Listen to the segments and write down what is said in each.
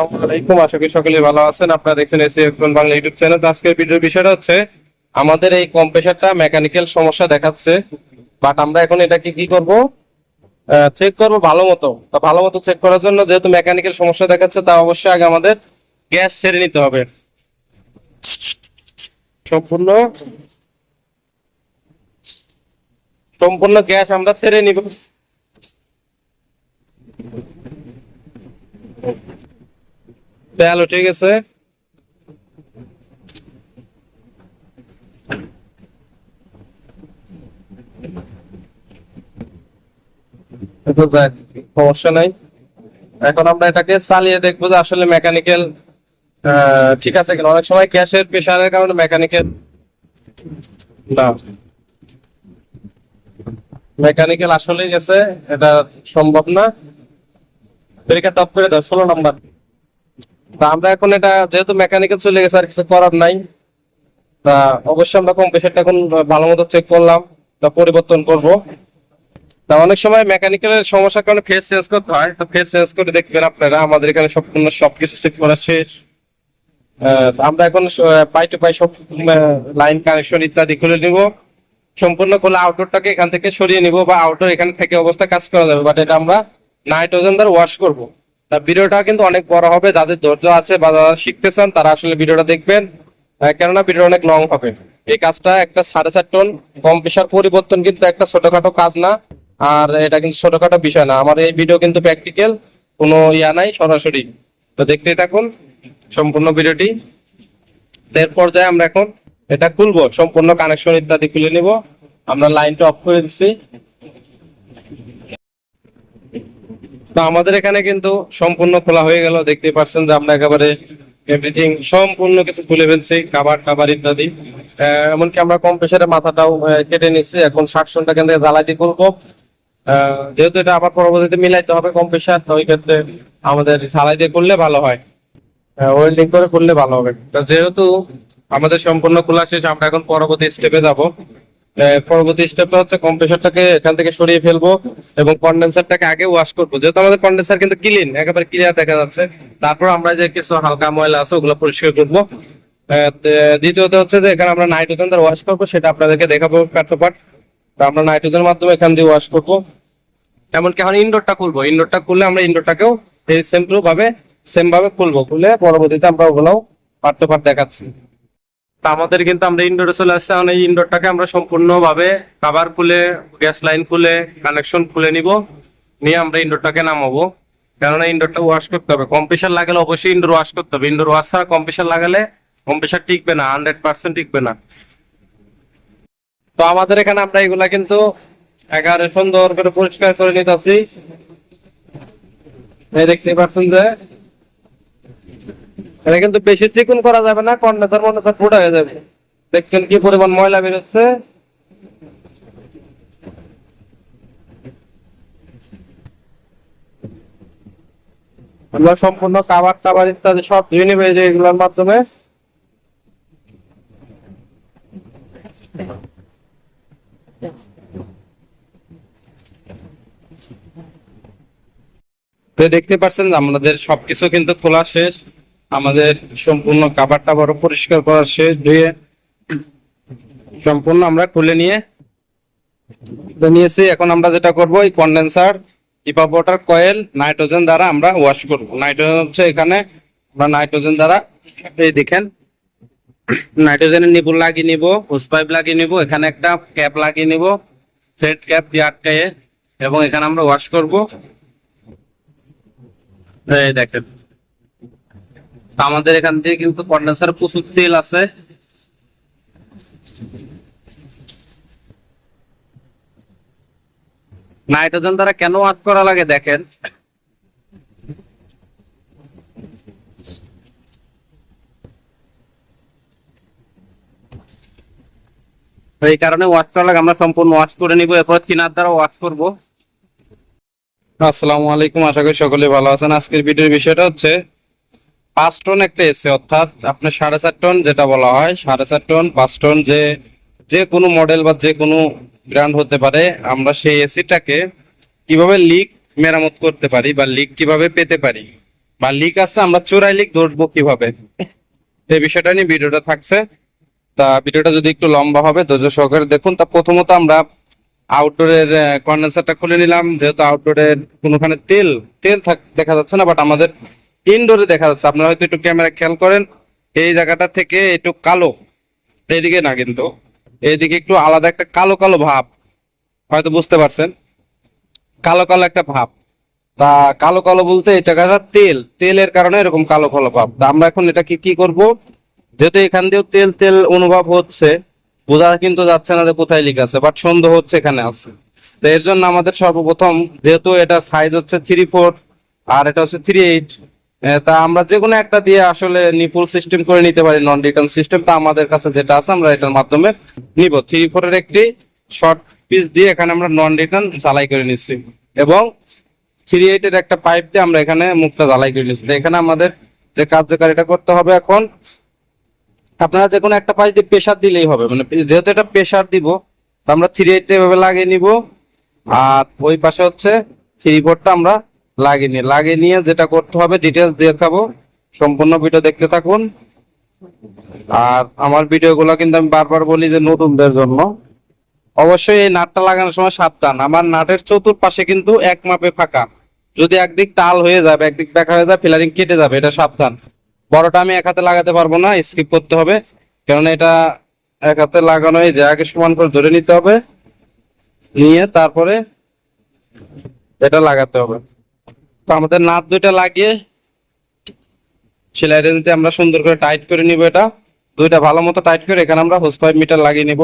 আলাইকুম, আশা করি সকলে ভালো আছেন। আপনারা দেখছেন AC electron Bangla YouTube channel. আজকের ভিডিওর বিষয়টা হচ্ছে, আমাদের এই কম্প্রেসারটা মেকানিক্যাল সমস্যা দেখাচ্ছে বাট আমরা এখন এটাকে কি করব? চেক করব ভালো মতো। তো ভালো মতো চেক করার জন্য যেহেতু মেকানিক্যাল সমস্যা দেখাচ্ছে, তা অবশ্যই আগে আমাদের গ্যাস ছেড়ে নিতে হবে। সম্পূর্ণ সম্পূর্ণ গ্যাস আমরা ছেড়ে নিব। তেল উঠে গেছে সমস্যা নাই। এখন আমরা এটাকে চালিয়ে দেখব যে আসলে মেকানিক্যাল ঠিক আছে কিনা। অনেক সময় গ্যাসের প্রেশারের কারণে মেকানিক্যাল না। মেকানিক্যাল আসলে গেছে, এটা সম্ভব না। ব্রেকার টপ করে দাও, ষোলো নাম্বার। তা আমরা এখন এটা যেহেতু মেকানিক্যাল চলে গেছে, আর কিছু করার নাই, তা অবশ্যই আমরা কম্প্রেসারটা এখন ভালো মতো চেক করলাম, তা পরিবর্তন করব। তা অনেক সময় মেকানিক্যালের সমস্যার কারণে ফেস চেঞ্জ করতে হয়, তো ফেস চেঞ্জ করে দেখবেন আপনারা, আমাদের এখানে সম্পূর্ণ সবকিছু চেক করা শেষ। আমরা এখন পাই টু পাই সব লাইন কানেকশন ইত্যাদি খুলে নিব। সম্পূর্ণ খোলা আউটডোরটাকে এখান থেকে সরিয়ে নিব বা আউটডোর এখানে থেকে অবস্থা কাজ করা যাবে বাট এটা আমরা নাইট্রোজেন দ্বারা ওয়াশ করব। ভিডিওটা কিন্তু অনেক বড় হবে। যাদের ধৈর্য আছে বা যারা শিখতে চান তারা আসলে ভিডিওটা দেখবেন। কেননা ভিডিও অনেক লং হবে। এই কাজটা একটা সাড়ে চার টন কম প্রেশার পরিবর্তন কিন্তু একটা ছোটখাটো কাজ না। আর এটা কিন্তু ছোটখাটো বিষয় না। আমার এই ভিডিও কিন্তু প্র্যাকটিক্যাল কোনো ইয়া নাই, সরাসরি। তো দেখতে থাকুন সম্পূর্ণ ভিডিওটি। এর পর্যায়ে আমরা এখন। এটা খুলবো, সম্পূর্ণ কানেকশন ইত্যাদি খুলে নিব। আমরা লাইনটা অফ করে দিচ্ছি তো আমাদের এখানে কিন্তু সম্পূর্ণ খোলা হয়ে গেল। দেখতে পাচ্ছেন যে আমরা একেবারে এভরিথিং সম্পূর্ণ কিছু খুলে ফেলছি, খাবার টাবার ইত্যাদি। এমনকি আমরা কম প্রেশারে মাথাটাও কেটে নিচ্ছি। এখন শাকসনটা কেন থেকে দিয়ে করব। যেহেতু এটা আবার পরবর্তীতে মিলাইতে হবে কম প্রেশার ওই ক্ষেত্রে আমাদের ঝালাই দিয়ে করলে ভালো হয়। ওয়েল্ডিং করে করলে ভালো হবে। যেহেতু আমাদের সম্পূর্ণ খোলা শেষ, আমরা এখন পরবর্তী স্টেপে যাব। পরবর্তী স্টেপটা হচ্ছে কম্প্রেসারটাকে এখান থেকে সরিয়ে ফেলব এবং কন্ডেন্সারটাকে আগে ওয়াশ করব। যেহেতু আমাদের কন্ডেন্সার কিন্তু ক্লিন একেবারে ক্লিয়ার দেখা যাচ্ছে। তারপর আমরা যে কিছু হালকা ময়লা আছে, ওগুলো পরিষ্কার করব। দ্বিতীয়ত হচ্ছে যে এখানে আমরা নাইট্রোজেন দ্বারা ওয়াশ করব, সেটা আপনাদেরকে দেখাবো পার্ট তো আমরা নাইট্রোজেনের মাধ্যমে এখান দিয়ে ওয়াশ করব। এমনকি এখন ইনডোরটা খুলবো। ইনডোরটা খুললে আমরা ইনডোরটাকেও সেম ভাবে সেম ভাবে খুলবো। খুলে পরবর্তীতে আমরা ওগুলোও পার্ট দেখাচ্ছি। আমাদের কিন্তু আমরা ইনডোরে চলে আসছে। এখন এই ইনডোরটাকে আমরা সম্পূর্ণভাবে কাভার খুলে গ্যাস লাইন খুলে কানেকশন খুলে নিব। নিয়ে আমরা ইনডোরটাকে নামাবো। কেননা ইনডোরটা ওয়াশ করতে হবে। কম্প্রেসার লাগালে অবশ্যই ইনডোর ওয়াশ করতে হবে। ইনডোর ওয়াশ ছাড়া কম্প্রেসার লাগালে কম্প্রেসার টিকবে না হান্ড্রেড পার্সেন্ট টিকবে না। তো আমাদের এখানে আমরা এগুলা কিন্তু এগারো সুন্দর করে পরিষ্কার করে নিতেছি। এই দেখতে পাচ্ছেন যে এটা কিন্তু বেশি চিকুন করা যাবে না কন্ডেন্সার মন্ডেন্সার ফুটা হয়ে যাবে। দেখছেন কি পরিমাণ ময়লা বেরোচ্ছে। সম্পূর্ণ কাবার টাবার ইত্যাদি সব ধুয়ে নেবে এগুলোর মাধ্যমে। তো দেখতে পাচ্ছেন, আমাদের সবকিছু কিন্তু খোলা শেষ। আমাদের সম্পূর্ণ কাবার টাবারও পরিষ্কার করা শেষ, ধুয়ে সম্পূর্ণ আমরা খুলে নিয়ে নিয়েছি। এখন আমরা যেটা করব, এই কন্ডেন্সার ওয়াটার কয়েল নাইট্রোজেন দ্বারা আমরা ওয়াশ করব। নাইট্রোজেন হচ্ছে এখানে, আমরা নাইট্রোজেন দ্বারা, এই দেখেন নাইট্রোজেনের নিপুল লাগিয়ে নিব হোস পাইপ লাগিয়ে নিব, এখানে একটা ক্যাপ লাগিয়ে নিব ফ্লেট ক্যাপ দিয়ে এবং এখানে আমরা ওয়াশ করব। এই দেখেন। আমাদের এখান থেকে কিন্তু কন্ডেন্সার প্রচুর তেল আছে। নাইট্রোজেন দ্বারা কেন ওয়াশ করা লাগে দেখেন। এই কারণে ওয়াশ করা লাগে, আমরা সম্পূর্ণ ওয়াশ করে নিব, এরপর চিনার দ্বারা ওয়াশ করব। আসসালামু আলাইকুম, আশা করি সকলে ভালো আছেন। আজকের ভিডিওর বিষয়টা হচ্ছে পাঁচ টন একটা এসে অর্থাৎ আপনার সাড়ে চার টন যেটা বলা হয়, সাড়ে চার টন, পাঁচ টন যে যে কোনো মডেল বা যে কোনো ব্র্যান্ড হতে পারে, আমরা সেই এসিটাকে কীভাবে লিক মেরামত করতে পারি বা লিক কীভাবে পেতে পারি? বা লিক আছে, আমরা চোরাই লিক ধরবো কীভাবে? এই বিষয়টা নিয়ে ভিডিওটা থাকছে। তা ভিডিওটা যদি একটু লম্বা হবে, ধৈর্য সহকারে দেখুন। তা প্রথমত আমরা আউটডোরের কন্ডেন্সারটা খুলে নিলাম। যেহেতু আউটডোরের কোনোখানে তেল তেল দেখা যাচ্ছে না বাট আমাদের ইনডোরে দেখা যাচ্ছে। আপনারা হয়তো একটু ক্যামেরা খেয়াল করেন, এই জায়গাটা থেকে একটু কালো। এইদিকে না কিন্তু, এইদিকে একটু আলাদা একটা কালো কালো ভাব। হয়তো বুঝতে পারছেন? কালো কালো একটা ভাব। তা কালো কালো বলতে এটা কাটা তেল। তেলের কারণে এরকম কালো কালো ভাব। তা আমরা এখন এটা কি কি করব? যেহেতু এখান দিয়েও তেল তেল অনুভব হচ্ছে, বোঝা কিন্তু যাচ্ছে না যে কোথায় লিক আছে বাট সন্দেহ হচ্ছে এখানে আছে। তো এর জন্য আমাদের সর্বপ্রথম, যেহেতু এটা সাইজ হচ্ছে থ্রি ফোর আর এটা হচ্ছে থ্রি এইট তা আমরা যে কোনো একটা দিয়ে আসলে নিপুল সিস্টেম করে নিতে পারি নন রিটার্ন সিস্টেম তা আমাদের কাছে যেটা আছে, আমরা এটার মাধ্যমে নিব। থ্রি ফোর এর একটি শর্ট পিস দিয়ে এখানে আমরা নন রিটার্ন ঝালাই করে নিচ্ছি। এবং থ্রি এইট এর একটা পাইপ দিয়ে আমরা এখানে মুখটা ঝালাই করে নিচ্ছি। এখানে আমাদের যে কার্যকারিতা করতে হবে এখন, আপনারা যে কোনো একটা পাইপ দিয়ে প্রেশার দিলেই হবে। মানে যেহেতু এটা প্রেশার দিব, তো আমরা থ্রি এইট এভাবে লাগিয়ে নিব। আর ওই পাশে হচ্ছে থ্রি ফোরটা আমরা লাগিয়ে নিই লাগিয়ে নিয়ে যেটা করতে হবে ডিটেলস দেখাবো। সম্পূর্ণ ভিডিও দেখতে থাকুন। আর আমার ভিডিওগুলো কিন্তু আমি বারবার বলি যে নতুনদের জন্য। অবশ্যই এই নাটটা লাগানোর সময় সাবধান। আমার নাটের চতুর্পাশে কিন্তু এক মাপে ফাঁকা। যদি একদিক টাল হয়ে যাবে, একদিক বেঁকা হয়ে যাবে ফিলারিং কেটে যাবে, এটা সাবধান। বড়টা আমি এক হাতে লাগাতে পারব না স্কিপ করতে হবে। কারণ এটা এক হাতে লাগানো এই যে আগে সমান করে ধরে নিতে হবে। নিয়ে তারপরে এটা লাগাতে হবে। আমাদের নাট দুইটা লাগিয়ে সেলাই রেঞ্জতে আমরা সুন্দর করে টাইট করে নিব এটা, দুইটা ভালো মতো টাইট করে এখানে আমরা হোস পাইপ মিটার লাগিয়ে নিব।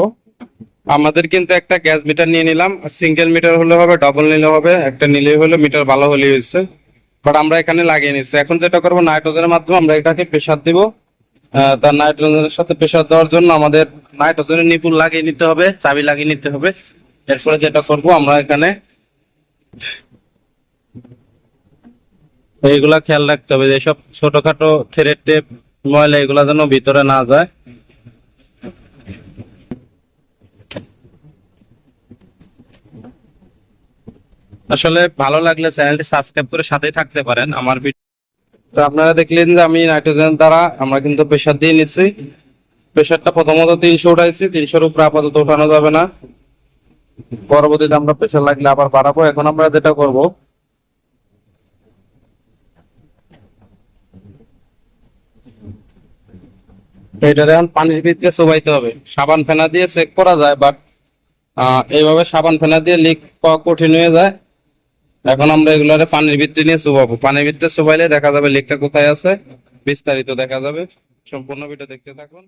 আমাদের কিন্তু একটা গ্যাস মিটার নিয়ে নিলাম সিঙ্গেল মিটার হলে হবে ডবল নিলে হবে, একটা নিলেই হলো মিটার ভালো হলে হয়েছে। বাট আমরা এখানে লাগিয়ে নিচ্ছি এখন যেটা করব নাইট্রোজেনের মাধ্যমে আমরা এটাকে প্রেশার দিব। তার নাইট্রোজেনের সাথে প্রেশার দেওয়ার জন্য আমাদের নাইট্রোজেনের নিপুল লাগিয়ে নিতে হবে, চাবি লাগিয়ে নিতে হবে। এরপরে যেটা করব, আমরা এখানে এইগুলা খেয়াল রাখতে হবে যেসব ছোটখাটো থ্রেড টেপ, ময়লা এগুলা যেন ভিতরে না যায়। আসলে ভালো লাগলে চ্যানেলটি সাবস্ক্রাইব করে সাথেই থাকতে পারেন আমার তো আপনারা দেখলেন যে আমি নাইট্রোজেন দ্বারা আমরা কিন্তু প্রেশার দিয়ে নিচ্ছি। প্রেশারটা প্রথমত তিনশো উঠাইছি, তিনশোর উপরে আপাতত উঠানো যাবে না। পরবর্তীতে আমরা প্রেশার লাগলে আবার বাড়াবো। এখন আমরা যেটা করব এটারে এখন পানির ভিতরে চোবাইতে হবে। সাবান ফেনা দিয়ে চেক করা যায় বাট এইভাবে সাবান ফেনা দিয়ে লিক পাওয়া কঠিন হয়ে যায়। এখন আমরা এগুলারে পানির ভিতরে নিয়ে চোবাবো। পানির ভিতরে চোবাইলে দেখা যাবে লিকটা কোথায় আছে, বিস্তারিত দেখা যাবে। সম্পূর্ণ ভিডিও দেখতে থাকুন।